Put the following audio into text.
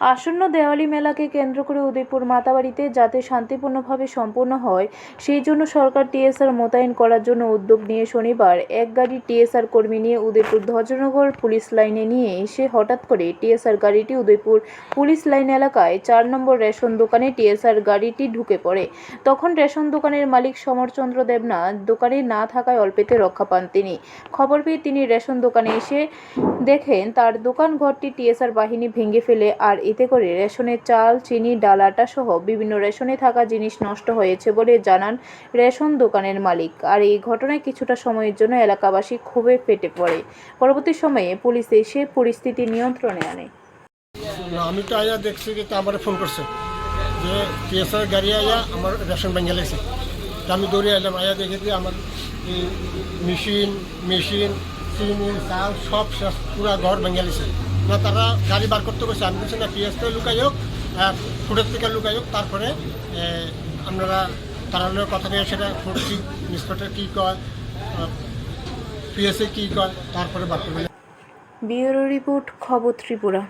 আসন্ন দেওয়ালি মেলাকে কেন্দ্র করে উদয়পুর মাতাবাড়িতে যাতে শান্তিপূর্ণভাবে সম্পন্ন হয়, সেই জন্য সরকার টিএসআর মোতায়েন করার জন্য উদ্যোগ নিয়ে শনিবার এক গাড়ি টিএসআর কর্মী নিয়ে উদয়পুর ধ্বজনগর পুলিশ লাইনে নিয়ে এসে হঠাৎ করে টিএসআর গাড়িটি উদয়পুর পুলিশ লাইন এলাকায় চার নম্বর রেশন দোকানে টিএসআর গাড়িটি ঢুকে পড়ে। তখন রেশন দোকানের মালিক সমরচন্দ্র দেবনাথ দোকানে না থাকায় অল্পেতে রক্ষা পান তিনি। খবর পেয়ে তিনি রেশন দোকানে এসে দেখেন, তার দোকান ঘরটি টিএসআর বাহিনী ভেঙে ফেলে আর এতে করে রেশনের চাল, চিনি ডাল আটা সহ বিভিন্ন রেশনে থাকা জিনিস নষ্ট হয়েছে বলে জানান রেশন দোকানের মালিক। আর এই ঘটনায় কিছুটা সময়ের জন্য এলাকাবাসী ক্ষোভে ফেটে পড়ে। পরবর্তী সময়ে পুলিশ এসে পরিস্থিতি নিয়ন্ত্রণে আনে। আমি তো আয়া দেখছি যে তা আমার ফোন করছে যে টিএসআর গাড়ি আয়া আমার রেশন ব্যাঙ্গে লাগছে। আমি দৌড়ে এলাম আয়া দেখে যে আমার মেশিন মেশিন, চিনি, চাল সব পুরা ঘর ভেঙে গেছে না, তারা গাড়ি বার করতে বসে। আমি বলছি, না টিএসটা লুকাই হোক আর ফুটের থেকে লুকাই হোক, তারপরে আপনারা তারা কথা নিয়ে সেটা ফুট কি কী কয় পিএসএ কী কয়, তারপরে বার করবে ব্যুরো রিপোর্ট, খবর ত্রিপুরা।